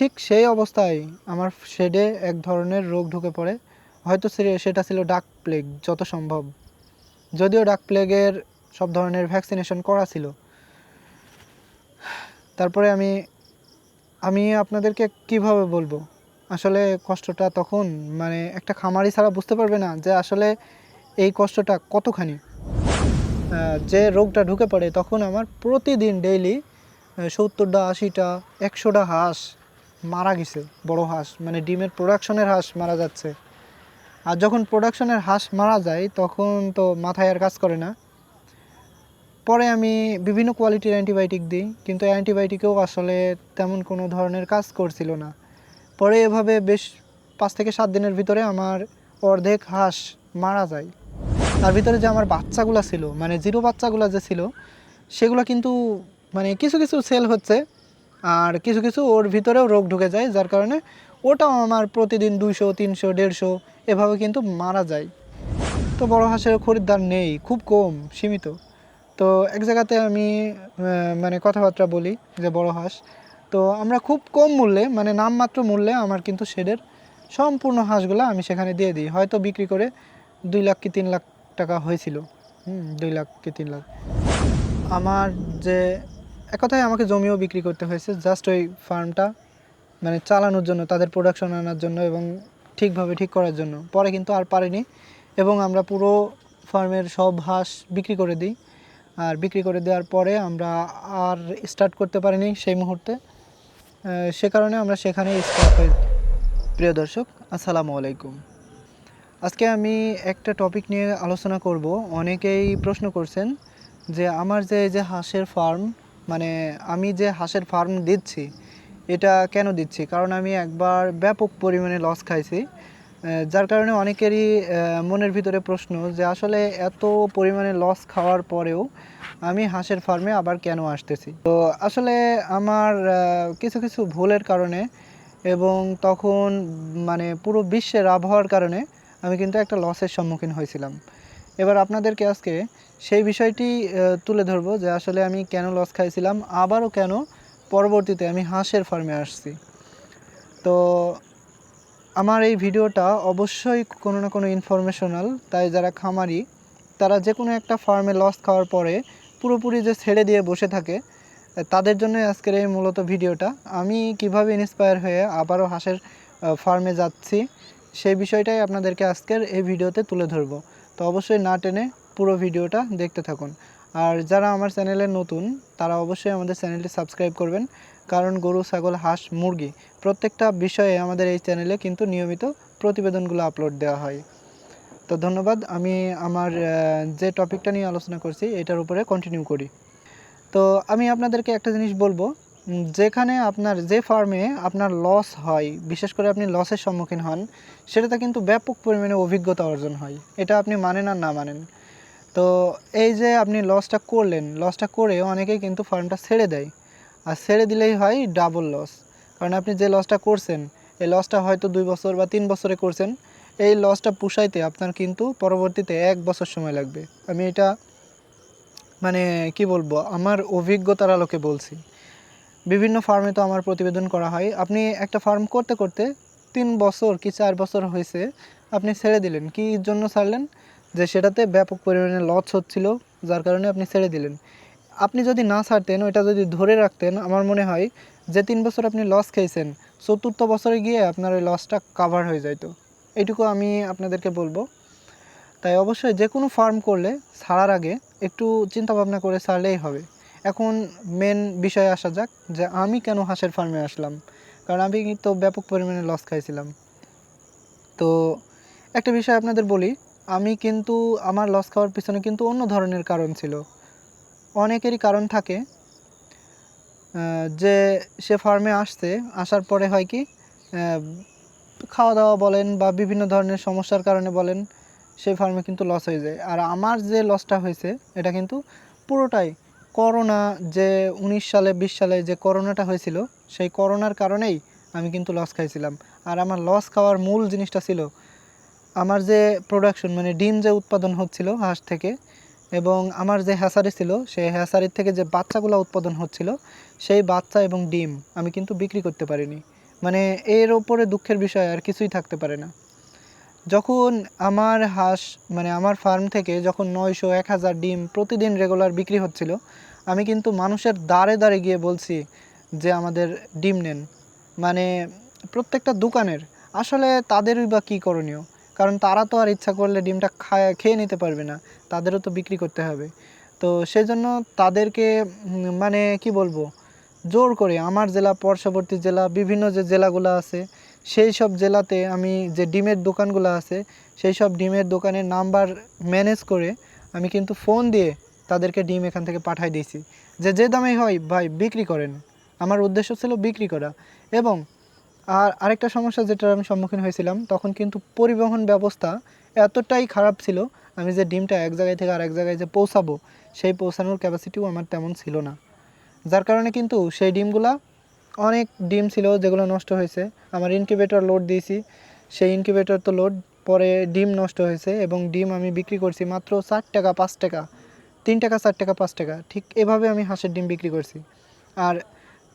ঠিক সেই অবস্থায় আমার শেডে এক ধরনের রোগ ঢুকে পড়ে। হয়তো সেটা ছিল ডাক প্লেগ, যত সম্ভব। যদিও ডাক প্লেগের সব ধরনের ভ্যাকসিনেশন করা ছিল। তারপরে আমি আমি আপনাদেরকে কীভাবে বলব? আসলে কষ্টটা তখন মানে একটা খামারি ছাড়া বুঝতে পারবে না যে আসলে এই কষ্টটা কতখানি। যে রোগটা ঢুকে পড়ে তখন আমার প্রতিদিন ডেইলি সত্তরটা, আশিটা, একশোটা হাঁস মারা গেছে, বড় হাঁস মানে ডিমের প্রোডাকশনের হাঁস মারা যাচ্ছে। আর যখন প্রোডাকশনের হাঁস মারা যায়, তখন তো মাথায় আর কাজ করে না। পরে আমি বিভিন্ন কোয়ালিটির অ্যান্টিবায়োটিক দিই, কিন্তু অ্যান্টিবায়োটিকেও আসলে তেমন কোনো ধরনের কাজ করছিল না। পরে এভাবে বেশ পাঁচ থেকে সাত দিনের ভিতরে আমার অর্ধেক হাঁস মারা যায়। তার ভিতরে যে আমার বাচ্চাগুলো ছিল মানে জিরো বাচ্চাগুলো যে ছিল, সেগুলো কিন্তু মানে কিছু কিছু সেল হচ্ছে। আর কিছু কিছু ওর ভিতরেও রোগ ঢুকে যায়, যার কারণে ওটাও আমার প্রতিদিন দুইশো, তিনশো, দেড়শো এভাবে কিন্তু মারা যায়। তো বড় হাঁসের খরিদ্দার নেই, খুব কম, সীমিত। তো এক জায়গাতে আমি মানে কথাবার্তা বলি যে বড় হাঁস। তো আমরা খুব কম মূল্যে মানে নামমাত্র মূল্যে আমার কিন্তু শেডের সম্পূর্ণ হাঁসগুলো আমি সেখানে দিয়ে দিই। হয়তো বিক্রি করে দুই লাখ কি তিন লাখ টাকা হয়েছিল। হুম, দুই লাখ কি তিন লাখ। আমার যে এক কথায় আমাকে জমিও বিক্রি করতে হয়েছে জাস্ট ওই ফার্মটা মানে চালানোর জন্য, তাদের প্রোডাকশন আনার জন্য এবং ঠিকভাবে ঠিক করার জন্য। পরে কিন্তু আর পারিনি এবং আমরা পুরো ফার্মের সব হাঁস বিক্রি করে দিই। আর বিক্রি করে দেওয়ার পরে আমরা আর স্টার্ট করতে পারিনি সেই মুহূর্তে। সে কারণে আমরা সেখানে স্টপ হয়ে প্রিয় দর্শক, আসসালামু আলাইকুম। আজকে আমি একটা টপিক নিয়ে আলোচনা করব। অনেকেই প্রশ্ন করছেন যে, আমার যে যে হাঁসের ফার্ম মানে আমি যে হাঁসের ফার্ম দিচ্ছি, এটা কেন দিচ্ছি? কারণ আমি একবার ব্যাপক পরিমাণে লস খাইছি। যার কারণে অনেকেরই মনের ভিতরে প্রশ্ন যে আসলে এত পরিমাণে লস খাওয়ার পরেও আমি হাঁসের ফার্মে আবার কেন আসতেছি? তো আসলে আমার কিছু কিছু ভুলের কারণে এবং তখন মানে পুরো বিশ্বের আবহাওয়ার কারণে আমি কিন্তু একটা লসের সম্মুখীন হয়েছিলাম। এবার আপনাদেরকে আজকে সেই বিষয়টি তুলে ধরবো যে আসলে আমি কেন লস খাইছিলাম, আবারও কেন পরবর্তীতে আমি হাঁসের ফার্মে আসছি। তো আমার এই ভিডিওটা অবশ্যই কোনো না কোনো ইনফরমেশনাল তাই যারা খামারি, তারা যে কোনো একটা ফার্মে লস খাওয়ার পরে পুরোপুরি যে ছেড়ে দিয়ে বসে থাকে, তাদের জন্য আজকের এই মূলত ভিডিওটা। আমি কীভাবে ইন্সপায়ার হয়ে আবারও হাঁসের ফার্মে যাচ্ছি, সেই বিষয়টাই আপনাদেরকে আজকের এই ভিডিওতে তুলে ধরবো। তো অবশ্যই না টেনে পুরো ভিডিওটা দেখতে থাকুন। আর যারা আমার চ্যানেলে নতুন, তারা অবশ্যই আমাদের চ্যানেলটি সাবস্ক্রাইব করবেন। কারণ গরু, ছাগল, হাঁস, মুরগি প্রত্যেকটা বিষয়ে আমাদের এই চ্যানেলে কিন্তু নিয়মিত প্রতিবেদনগুলো আপলোড দেওয়া হয়। তো ধন্যবাদ, আমি আমার যে টপিকটা নিয়ে আলোচনা করছি, এটার উপরে কন্টিনিউ করি। তো আমি আপনাদেরকে একটা জিনিস বলব যেখানে আপনার যে ফার্মে আপনার লস হয়, বিশেষ করে আপনি লসের সম্মুখীন হন, সেটাতে কিন্তু ব্যাপক পরিমাণে অভিজ্ঞতা অর্জন হয়। এটা আপনি মানেন আর না মানেন। তো এই যে আপনি লসটা করলেন লসটা করে অনেকেই কিন্তু ফার্মটা ছেড়ে দেয়। আর ছেড়ে দিলেই হয় ডাবল লস কারণ আপনি যে লসটা করছেন, এই লসটা হয়তো দুই বছর বা তিন বছরে করছেন, এই লসটা পুষাইতে আপনার কিন্তু পরবর্তীতে এক বছর সময় লাগবে। আমি এটা মানে কি বলব, আমার অভিজ্ঞতার আলোকে বলছি। বিভিন্ন ফার্মে তো আমার প্রতিবেদন করা হয়। আপনি একটা ফার্ম করতে করতে তিন বছর কি চার বছর হয়েছে, আপনি ছেড়ে দিলেন। কি জন্য ছাড়লেন? যে সেটাতে ব্যাপক পরিমাণে লস হচ্ছিল, যার কারণে আপনি ছেড়ে দিলেন। আপনি যদি না ছাড়তেন, ওইটা যদি ধরে রাখতেন, আমার মনে হয় যে তিন বছর আপনি লস খেয়েছেন, চতুর্থ বছরে গিয়ে আপনার ওই লসটা কাভার হয়ে যাইতো। এইটুকু আমি আপনাদেরকে বলব। তাই অবশ্যই যে কোনো ফার্ম করলে ছাড়ার আগে একটু চিন্তা ভাবনা করে ছাড়লেই হবে। এখন মেন বিষয়ে আসা যাক যে আমি কেন হাঁসের ফার্মে আসলাম? কারণ আমি তো ব্যাপক পরিমাণে লস খাইছিলাম। তো একটা বিষয় আপনাদের বলি, আমি কিন্তু আমার লস খাওয়ার পিছনে কিন্তু অন্য ধরনের কারণ ছিল। অনেকেরই কারণ থাকে যে সে ফার্মে আসছে, আসার পরে হয় কি খাওয়া দাওয়া বলেন বা বিভিন্ন ধরনের সমস্যার কারণে বলেন সেই ফার্মে কিন্তু লস হয়ে যায়। আর আমার যে লসটা হয়েছে, এটা কিন্তু পুরোটাই করোনা যে উনিশ সালে, বিশ সালে যে করোনাটা হয়েছিল, সেই করোনার কারণেই আমি কিন্তু লস খাইছিলাম। আর আমার লস খাওয়ার মূল জিনিসটা ছিল আমার যে প্রোডাকশন মানে ডিম যে উৎপাদন হচ্ছিল হাঁস থেকে এবং আমার যে হ্যাসারি ছিল, সেই হ্যাসারির থেকে যে বাচ্চাগুলো উৎপাদন হচ্ছিল, সেই বাচ্চা এবং ডিম আমি কিন্তু বিক্রি করতে পারিনি। মানে এর ওপরে দুঃখের বিষয়, আর কিছুই থাকতে পারে না। যখন আমার হাঁস মানে আমার ফার্ম থেকে যখন নয়শো, এক হাজার ডিম প্রতিদিন রেগুলার বিক্রি হচ্ছিল আমি কিন্তু মানুষের দাঁড়ে দাঁড়ে গিয়ে বলছি যে আমাদের ডিম নেন। মানে প্রত্যেকটা দোকানের। আসলে তাদেরই বা কী করণীয়? কারণ তারা তো আর ইচ্ছা করলে ডিমটা খায়, খেয়ে নিতে পারবে না। তাদেরও তো বিক্রি করতে হবে। তো সেজন্য তাদেরকে মানে কি বলব? জোর করে আমার জেলা, পার্শ্ববর্তী জেলা, বিভিন্ন যে জেলাগুলো আছে, সেই সব জেলাতে আমি যে ডিমের দোকানগুলো আছে, সেই সব ডিমের দোকানের নাম্বার ম্যানেজ করে আমি কিন্তু ফোন দিয়ে তাদেরকে ডিম এখান থেকে পাঠাই দিয়েছি। যে যে দামেই হয়, ভাই, বিক্রি করেন। আমার উদ্দেশ্য ছিল বিক্রি করা। এবং আর আরেকটা সমস্যা যেটার আমি সম্মুখীন হয়েছিলাম, তখন কিন্তু পরিবহন ব্যবস্থা এতটাই খারাপ ছিল, আমি যে ডিমটা এক জায়গায় থেকে আরেক জায়গায় যে পৌঁছাবো, সেই পৌঁছানোর ক্যাপাসিটিও আমার তেমন ছিল না। যার কারণে কিন্তু সেই ডিমগুলা অনেক ডিম ছিল যেগুলো নষ্ট হয়েছে। আমার ইনকিউবেটর লোড দিয়েছি। সেই ইনকিউবেটর তো লোড পরে ডিম নষ্ট হয়েছে এবং ডিম আমি বিক্রি করছি মাত্র চার টাকা, পাঁচ টাকা। তিন টাকা চার টাকা পাঁচ টাকা ঠিক এভাবে আমি হাঁসের ডিম বিক্রি করছি। আর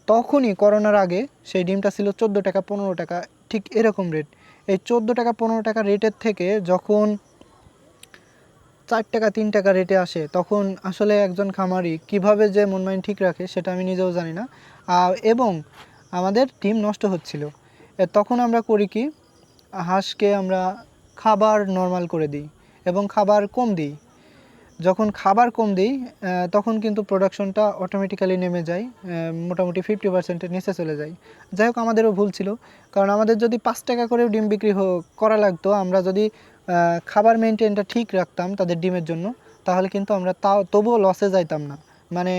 তখনই করোনার আগে সেই ডিমটা ছিল চোদ্দ টাকা পনেরো টাকা ঠিক এরকম রেট এই চোদ্দ টাকা পনেরো টাকা রেটের থেকে যখন চার টাকা তিন টাকা রেটে আসে তখন আসলে একজন খামারি কীভাবে যে মন মাইন্ড ঠিক রাখে সেটা আমি নিজেও জানি না। আহ, এবং আমাদের ডিম নষ্ট হচ্ছিল। তখন আমরা করি কি হাঁসকে আমরা খাবার নর্মাল করে দিই এবং খাবার কম দিই। যখন খাবার কম দিই তখন কিন্তু প্রোডাকশনটা অটোমেটিক্যালি নেমে যায় মোটামুটি ফিফটি পার্সেন্টের নিচে চলে যায়। যাই হোক, আমাদেরও ভুল ছিল। কারণ আমাদের যদি পাঁচ টাকা করেও ডিম বিক্রি করা লাগতো, আমরা যদি খাবার মেনটেনটা ঠিক রাখতাম তাদের ডিমের জন্য, তাহলে কিন্তু আমরা তাও, তবুও লসে যাইতাম না। মানে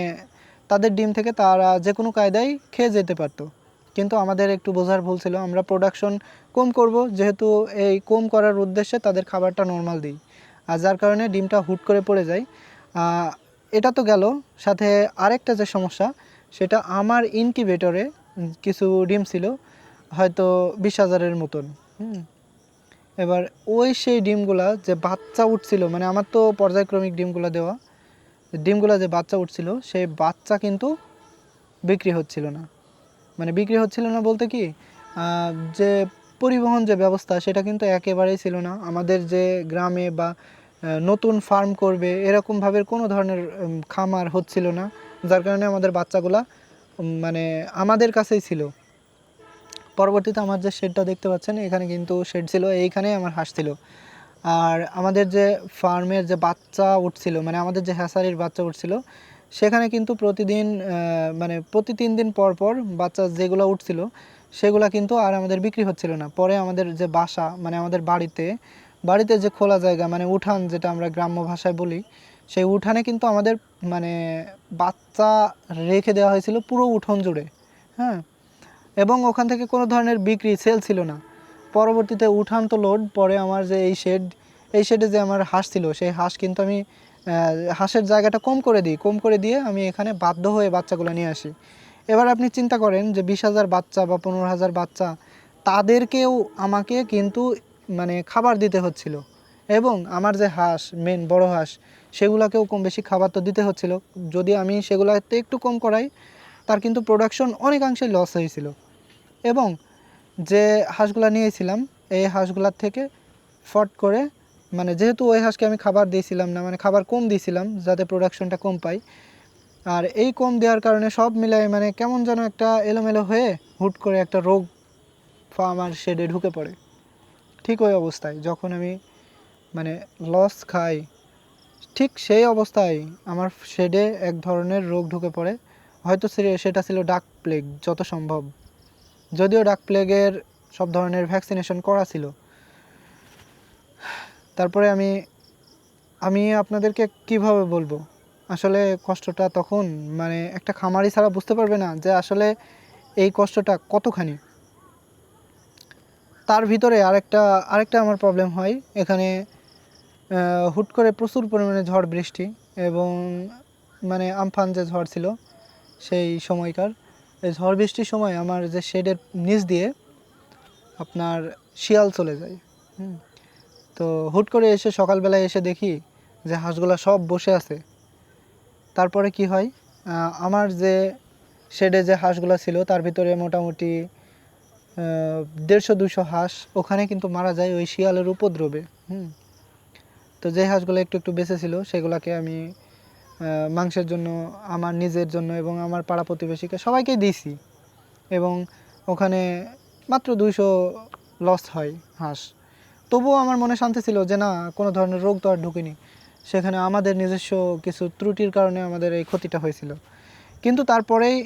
তাদের ডিম থেকে তারা যে কোনো কায়দায় খেয়ে যেতে পারতো। কিন্তু আমাদের একটু বোঝার ভুল ছিল, আমরা প্রোডাকশন কম করব, যেহেতু এই কম করার উদ্দেশ্যে তাদের খাবারটা নর্মাল দিই। আর যার কারণে ডিমটা হুট করে পড়ে যায়। এটা তো গেল। সাথে আরেকটা যে সমস্যা, সেটা আমার ইনকিউবেটরে কিছু ডিম ছিল, হয়তো বিশ হাজারের মতন। হুম। এবার ওই সেই ডিমগুলা যে বাচ্চা উঠছিল মানে আমার তো পর্যায়ক্রমিক ডিমগুলা দেওয়া, ডিমগুলা যে বাচ্চা উঠছিল, সেই বাচ্চা কিন্তু বিক্রি হচ্ছিল না। মানে বিক্রি হচ্ছিল না বলতে কি যে পরিবহন যে ব্যবস্থা, সেটা কিন্তু একেবারেই ছিল না। আমাদের যে গ্রামে বা নতুন ফার্ম করবে এরকমভাবে কোনো ধরনের খামার হচ্ছিল না, যার কারণে আমাদের বাচ্চাগুলা মানে আমাদের কাছেই ছিল। পরবর্তীতে আমার যে শেডটা দেখতে পাচ্ছেন, এখানে কিন্তু শেড ছিল, এইখানেই আমার হাঁস ছিল। আর আমাদের যে ফার্মের যে বাচ্চা উঠছিল মানে আমাদের যে হ্যাসারির বাচ্চা উঠছিল, সেখানে কিন্তু প্রতিদিন মানে প্রতি তিন দিন পর পর বাচ্চা যেগুলো উঠছিল, সেগুলো কিন্তু আর আমাদের বিক্রি হচ্ছিল না। পরে আমাদের যে বাসা মানে আমাদের বাড়িতে বাড়িতে যে খোলা জায়গা মানে উঠান যেটা আমরা গ্রাম্য ভাষায় বলি, সেই উঠানে কিন্তু আমাদের মানে বাচ্চা রেখে দেওয়া হয়েছিল পুরো উঠোন জুড়ে হ্যাঁ? এবং ওখান থেকে কোনো ধরনের বিক্রি সেল ছিল না। পরবর্তীতে উঠান তো লোড পরে আমার যে এই শেড এই শেডে যে আমার হাঁস ছিল, সেই হাঁস কিন্তু আমি হাঁসের জায়গাটা কম করে দিই, কম করে দিয়ে আমি এখানে বাধ্য হয়ে বাচ্চাগুলো নিয়ে আসি। এবার আপনি চিন্তা করেন যে বিশ হাজার বাচ্চা বা পনেরো হাজার বাচ্চা, তাদেরকেও আমাকে কিন্তু মানে খাবার দিতে হচ্ছিল। এবং আমার যে হাঁস মেন বড় হাঁস, সেগুলোকেও কম বেশি খাবার তো দিতে হচ্ছিল। যদি আমি সেগুলোতে একটু কম করাই, তার কিন্তু প্রোডাকশন অনেকাংশে লস হয়েছিল। এবং যে হাঁসগুলা নিয়েছিলাম, এই হাঁসগুলার থেকে ফট করে মানে যেহেতু ওই হাঁসকে আমি খাবার দিয়েছিলাম না মানে খাবার কম দিয়েছিলাম, যাতে প্রোডাকশনটা কম পাই। আর এই কম দেওয়ার কারণে সব মিলাই মানে কেমন যেন একটা এলোমেলো হয়ে হুট করে একটা রোগ ফা- আমার শেডে ঢুকে পড়ে। ঠিক ওই অবস্থায়, যখন আমি মানে লস খাই, ঠিক সেই অবস্থায় আমার শেডে এক ধরনের রোগ ঢুকে পড়ে। হয়তো সেটা ছিল ডাক প্লেগ যত সম্ভব। যদিও ডাক প্লেগের সব ধরনের ভ্যাকসিনেশন করা ছিল। তারপরে আমি আমি আপনাদেরকে কীভাবে বলব? আসলে কষ্টটা তখন মানে একটা খামারি ছাড়া বুঝতে পারবে না যে আসলে এই কষ্টটা কতখানি। তার ভিতরে আরেকটা আরেকটা আমার প্রবলেম হয়। এখানে হুট করে প্রচুর পরিমাণে ঝড় বৃষ্টি এবং মানে আমফান যে ঝড় ছিল সেই সময়কার, এই ঝড় বৃষ্টির সময় আমার যে শেডের নিচ দিয়ে আপনার শিয়াল চলে যায়। তো হুট করে এসে সকালবেলায় এসে দেখি যে হাঁসগুলা সব বসে আছে। তারপরে কি হয় আমার যে শেডে যে হাঁসগুলো ছিল তার ভিতরে মোটামুটি দেড়শো, দুশো হাঁস, ওখানে কিন্তু মারা যায় ওই শিয়ালের উপদ্রবে, হুম। তো যে হাঁসগুলো একটু একটু বেঁচে ছিল, সেগুলোকে আমি মাংসের জন্য, আমার নিজের জন্য এবং আমার পাড়া প্রতিবেশীকে সবাইকে দিয়েছি। এবং ওখানে মাত্র দুইশো লস হয় হাঁস। তবুও আমার মনে শান্তি ছিল যে না, কোনো ধরনের রোগ তো আর ঢুকিনি। সেখানে আমাদের নিজস্ব কিছু ত্রুটির কারণে আমাদের এই ক্ষতিটা হয়েছিল। কিন্তু তারপরেই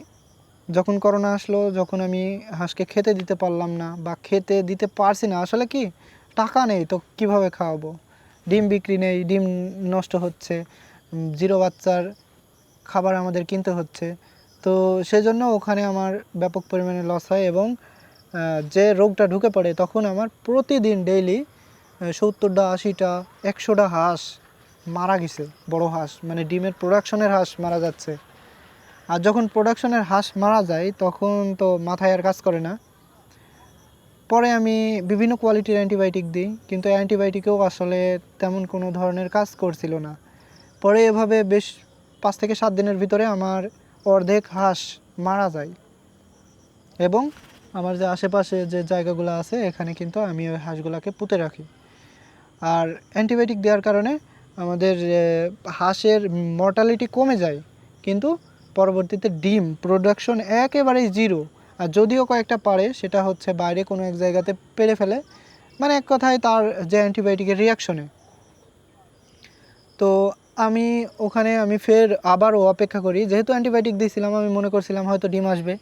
যখন করোনা আসলো, যখন আমি হাঁসকে খেতে দিতে পারলাম না বা খেতে দিতে পারছি না, আসলে কি? টাকা নেই, তো কীভাবে খাওয়াবো? ডিম বিক্রি নেই, ডিম নষ্ট হচ্ছে জিরো বাচ্চার খাবার আমাদের কিনতে হচ্ছে। তো সেজন্য ওখানে আমার ব্যাপক পরিমাণে লস হয় এবং যে রোগটা ঢুকে পড়ে, তখন আমার প্রতিদিন ডেইলি সত্তরটা, আশিটা, একশোটা হাঁস মারা গেছে, বড় হাঁস মানে ডিমের প্রোডাকশনের হাঁস মারা যাচ্ছে। আর যখন প্রোডাকশনের হাঁস মারা যায়, তখন তো মাথায় আর কাজ করে না। পরে আমি বিভিন্ন কোয়ালিটির অ্যান্টিবায়োটিক দিই, কিন্তু অ্যান্টিবায়োটিকেও আসলে তেমন কোনো ধরনের কাজ করছিল না। পরে এভাবে বেশ পাঁচ থেকে সাত দিনের ভিতরে আমার অর্ধেক হাঁস মারা যায়। এবং আমার যে আশেপাশে যে জায়গাগুলো আছে, এখানে কিন্তু আমি ওই হাঁসগুলোকে পুঁতে রাখি। আর অ্যান্টিবায়োটিক দেওয়ার কারণে আমাদের হাঁসের মর্টালিটি কমে যায়, কিন্তু পরবর্তীতে ডিম প্রোডাকশন একেবারেই জিরো আর যদিও কয়েকটা পারে, সেটা হচ্ছে বাইরে কোনো এক জায়গাতে পেরে ফেলে মানে এক কথায় তার যে অ্যান্টিবায়োটিকের রিয়াকশনে তো আমি ওখানে, আমি ফের আবারও অপেক্ষা করি। যেহেতু অ্যান্টিবায়োটিক দিয়েছিলাম আমি মনে করছিলাম হয়তো ডিম আসবে।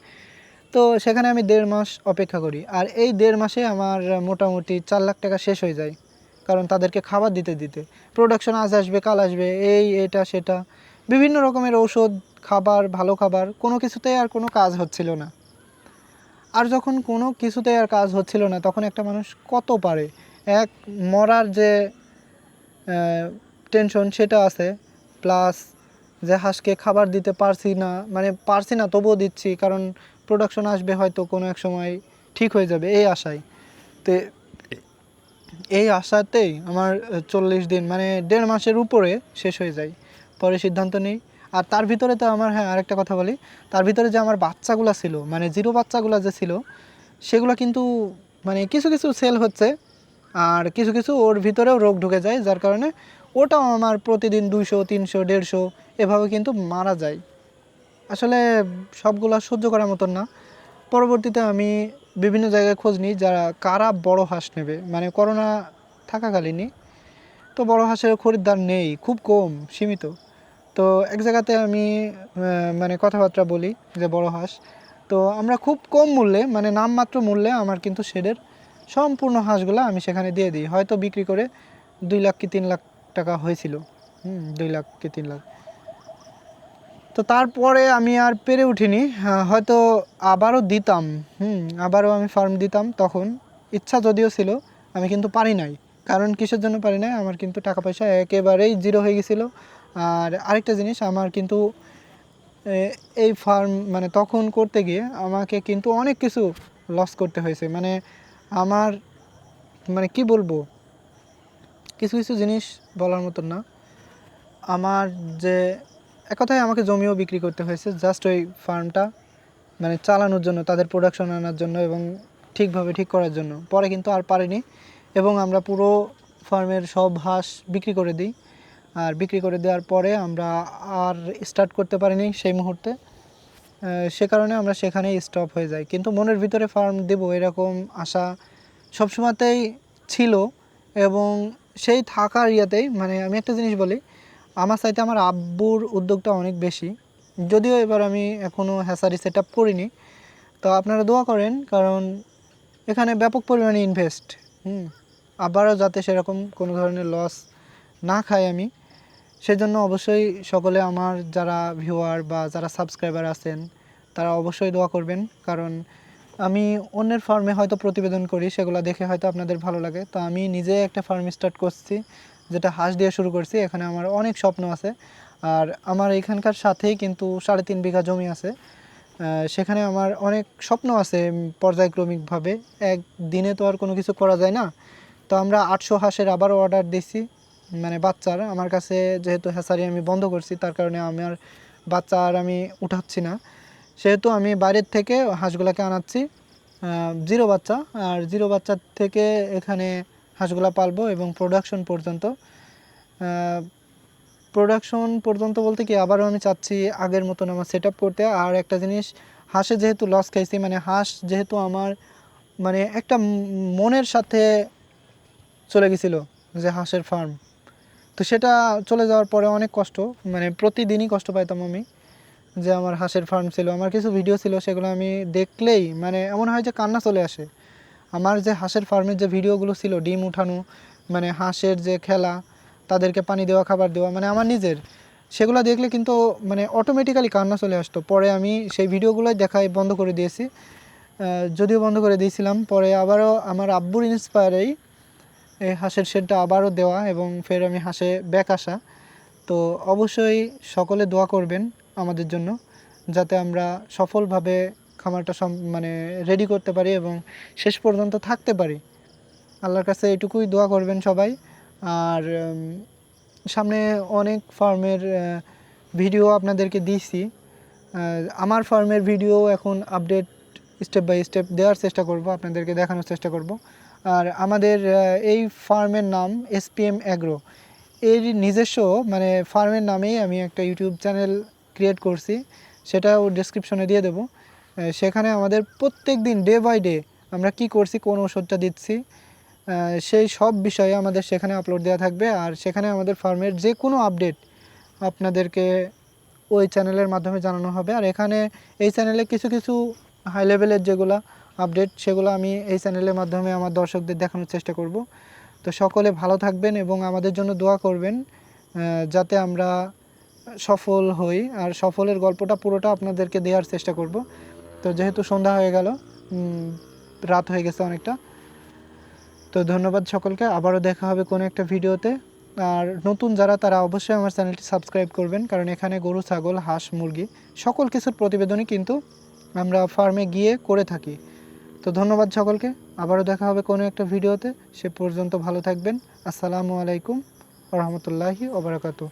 তো সেখানে আমি দেড় মাস অপেক্ষা করি। আর এই দেড় মাসে আমার মোটামুটি চার লাখ টাকা শেষ হয়ে যায়, কারণ তাদেরকে খাবার দিতে দিতে। প্রোডাকশন আজ আসবে, কাল আসবে, এই, এটা, সেটা। বিভিন্ন রকমের ঔষধ খাবার, ভালো খাবার, কোনো কিছুতেই আর কোনো কাজ হচ্ছিল না। আর যখন কোনো কিছুতেই আর কাজ হচ্ছিল না, তখন একটা মানুষ কত পারে? এক, মরার যে টেনশন সেটা আছে প্লাস যে হাঁসকে খাবার দিতে পারছি না মানে পারছি না তবুও দিচ্ছি, কারণ প্রোডাকশন আসবে হয়তো কোনো এক সময় ঠিক হয়ে যাবে, এই আশায়। তো, এই আশাতেই আমার চল্লিশ দিন মানে দেড় মাসের উপরে শেষ হয়ে যায়। পরে সিদ্ধান্ত নিই আর তার ভিতরে তো আমার হ্যাঁ আরেকটা কথা বলি। তার ভিতরে যে আমার বাচ্চাগুলো ছিল মানে জিরো বাচ্চাগুলো যে ছিল, সেগুলো কিন্তু মানে কিছু কিছু সেল হচ্ছে, আর কিছু কিছু ওর ভিতরেও রোগ ঢুকে যায়, যার কারণে ওটাও আমার প্রতিদিন দুইশো, তিনশো, দেড়শো এভাবে কিন্তু মারা যায়। আসলে সবগুলা সহ্য করার মতন না। পরবর্তীতে আমি বিভিন্ন জায়গায় খোঁজ নিই, যারা, কারা বড় হাঁস নেবে। মানে করোনা থাকাকালীনই। তো বড় হাঁসের খরিদ্দার নেই, খুব কম, সীমিত। তো এক জায়গাতে আমি মানে কথাবার্তা বলি যে বড় হাঁস। তো আমরা খুব কম মূল্যে মানে নামমাত্র মূল্যে আমার কিন্তু শেডের সম্পূর্ণ হাঁসগুলো আমি সেখানে দিয়ে দিই। হয়তো বিক্রি করে দুই লাখ কি তিন লাখ টাকা হয়েছিল। হুম, দুই লাখ কি তিন লাখ। তো তারপরে আমি আর পেরে উঠিনি। হয়তো আবারও দিতাম। হুম, আবারও আমি ফার্ম দিতাম তখন। ইচ্ছা যদিও ছিল, আমি কিন্তু পারি নাই। কারণ কিসের জন্য পারি নাই? আমার কিন্তু টাকা পয়সা একেবারেই জিরো হয়ে গেছিল। আর আরেকটা জিনিস, আমার কিন্তু এই ফার্ম মানে তখন করতে গিয়ে আমাকে কিন্তু অনেক কিছু লস করতে হয়েছে। মানে আমার মানে কি বলব? কিছু কিছু জিনিস বলার মতন না। আমার যে, এক কথায় আমাকে জমিও বিক্রি করতে হয়েছে জাস্ট ওই ফার্মটা মানে চালানোর জন্য, তাদের প্রোডাকশন আনার জন্য এবং ঠিকভাবে ঠিক করার জন্য। পরে কিন্তু আর পারিনি এবং আমরা পুরো ফার্মের সব হাঁস বিক্রি করে দিই। আর বিক্রি করে দেওয়ার পরে আমরা আর স্টার্ট করতে পারিনি সেই মুহূর্তে। সে কারণে আমরা সেখানেই স্টপ হয়ে যাই। কিন্তু মনের ভিতরে ফার্ম দেব এরকম আশা সবসময়তেই ছিল এবং সেই থাকার ইয়েতেই মানে আমি একটা জিনিস বলি, আমার সাথে আমার আব্বুর উদ্যোগটা অনেক বেশি। যদিও এবার আমি এখনও হ্যাসারি সেট আপ করিনি। তো আপনারা দোয়া করেন, কারণ এখানে ব্যাপক পরিমাণে ইনভেস্ট হুম, আবারও যাতে সেরকম কোনো ধরনের লস না খাই আমি। সেজন্য অবশ্যই সকলে আমার যারা ভিউয়ার বা যারা সাবস্ক্রাইবার আছেন, তারা অবশ্যই দোয়া করবেন। কারণ আমি অন্যের ফার্মে হয়তো প্রতিবেদন করি, সেগুলো দেখে হয়তো আপনাদের ভালো লাগে। তো আমি নিজে একটা ফার্ম স্টার্ট করছি, যেটা হাঁস দিয়ে শুরু করছি। এখানে আমার অনেক স্বপ্ন আছে। আর আমার এখানকার সাথেই কিন্তু সাড়ে তিন বিঘা জমি আছে। সেখানে আমার অনেক স্বপ্ন আছে পর্যায়ক্রমিকভাবে। এক দিনে তো আর কোনো কিছু করা যায় না। তো আমরা আটশো হাঁসের আবারও অর্ডার দিছি। মানে বাচ্চার, আমার কাছে যেহেতু হ্যাসারি আমি বন্ধ করছি, তার কারণে আমার বাচ্চা আর আমি উঠাচ্ছি না। সেহেতু আমি বাইরের থেকে হাঁসগুলাকে আনাচ্ছি জিরো বাচ্চা, আর জিরো বাচ্চা থেকে এখানে হাঁসগুলা পালবো এবং প্রোডাকশন পর্যন্ত। প্রোডাকশন পর্যন্ত বলতে কি, আবারও আমি চাচ্ছি আগের মতন আমার সেট করতে। আর একটা জিনিস, হাঁসে যেহেতু লস খাইছি মানে হাঁস যেহেতু আমার মানে একটা মনের সাথে চলে গেছিল যে হাঁসের ফার্ম তো সেটা চলে যাওয়ার পরে অনেক কষ্ট মানে প্রতিদিনই কষ্ট পাইতাম আমি। যে আমার হাঁসের ফার্ম ছিল, আমার কিছু ভিডিও ছিল, সেগুলো আমি দেখলেই মানে এমন হয় যে কান্না চলে আসে। আমার যে হাঁসের ফার্মের যে ভিডিওগুলো ছিল, ডিম উঠানো মানে হাঁসের যে খেলা, তাদেরকে পানি দেওয়া, খাবার দেওয়া মানে আমার নিজের, সেগুলো দেখলে কিন্তু মানে অটোমেটিক্যালি কান্না চলে আসতো। পরে আমি সেই ভিডিওগুলোই দেখাই বন্ধ করে দিয়েছি। যদিও বন্ধ করে দিয়েছিলাম, পরে আবারও আমার আব্বুর ইন্সপায়ারেই এই হাঁসের শেডটা আবারও দেওয়া এবং ফের আমি হাঁসে ব্যাক আসা। তো অবশ্যই সকলে দোয়া করবেন আমাদের জন্য যাতে আমরা সফলভাবে খামারটা মানে রেডি করতে পারি এবং শেষ পর্যন্ত থাকতে পারি। আল্লাহর কাছে এটুকুই দোয়া করবেন সবাই। আর সামনে অনেক ফার্মের ভিডিও আপনাদেরকে আহ, আমার ফার্মের ভিডিও এখন আপডেট স্টেপ বাই স্টেপ দেওয়ার চেষ্টা করব আপনাদেরকে দেখানোর চেষ্টা করব। আর আমাদের এই ফার্মের নাম এসপিএম অ্যাগ্রো। এর নিজস্ব মানে ফার্মের নামেই আমি একটা ইউটিউব চ্যানেল ক্রিয়েট করছি, সেটাও ডিসক্রিপশনে দিয়ে দেবো। সেখানে আমাদের প্রত্যেক দিন ডে বাই ডে আমরা কি করছি, কোন ওষুধটা দিচ্ছি সেই সব বিষয়ে আমাদের সেখানে আপলোড দেওয়া থাকবে। আর সেখানে আমাদের ফার্মের যে কোনো আপডেট আপনাদেরকে ওই চ্যানেলের মাধ্যমে জানানো হবে। আর এখানে এই চ্যানেলে কিছু কিছু হাই লেভেলের যেগুলো আপডেট, সেগুলো আমি এই চ্যানেলের মাধ্যমে আমার দর্শকদের দেখানোর চেষ্টা করব। তো সকলে ভালো থাকবেন এবং আমাদের জন্য দোয়া করবেন যাতে আমরা সফল হই। আর সফলের গল্পটা পুরোটা আপনাদেরকে দেওয়ার চেষ্টা করব। তো যেহেতু সন্ধ্যা হয়ে গেল রাত হয়ে গেছে অনেকটা। তো ধন্যবাদ সকলকে, আবারও দেখা হবে কোনো একটা ভিডিওতে। আর নতুন যারা, তারা অবশ্যই আমার চ্যানেলটি সাবস্ক্রাইব করবেন, কারণ এখানে গরু, ছাগল, হাঁস, মুরগি, সকল কিছুর প্রতিবেদনই কিন্তু আমরা ফার্মে গিয়ে করে থাকি। তো ধন্যবাদ সকলকে। আবারও দেখা হবে কোনো একটা ভিডিওতে। সে পর্যন্ত ভালো থাকবেন। আসসালামু আলাইকুম রহমতুল্লাহি ওবরাকাতু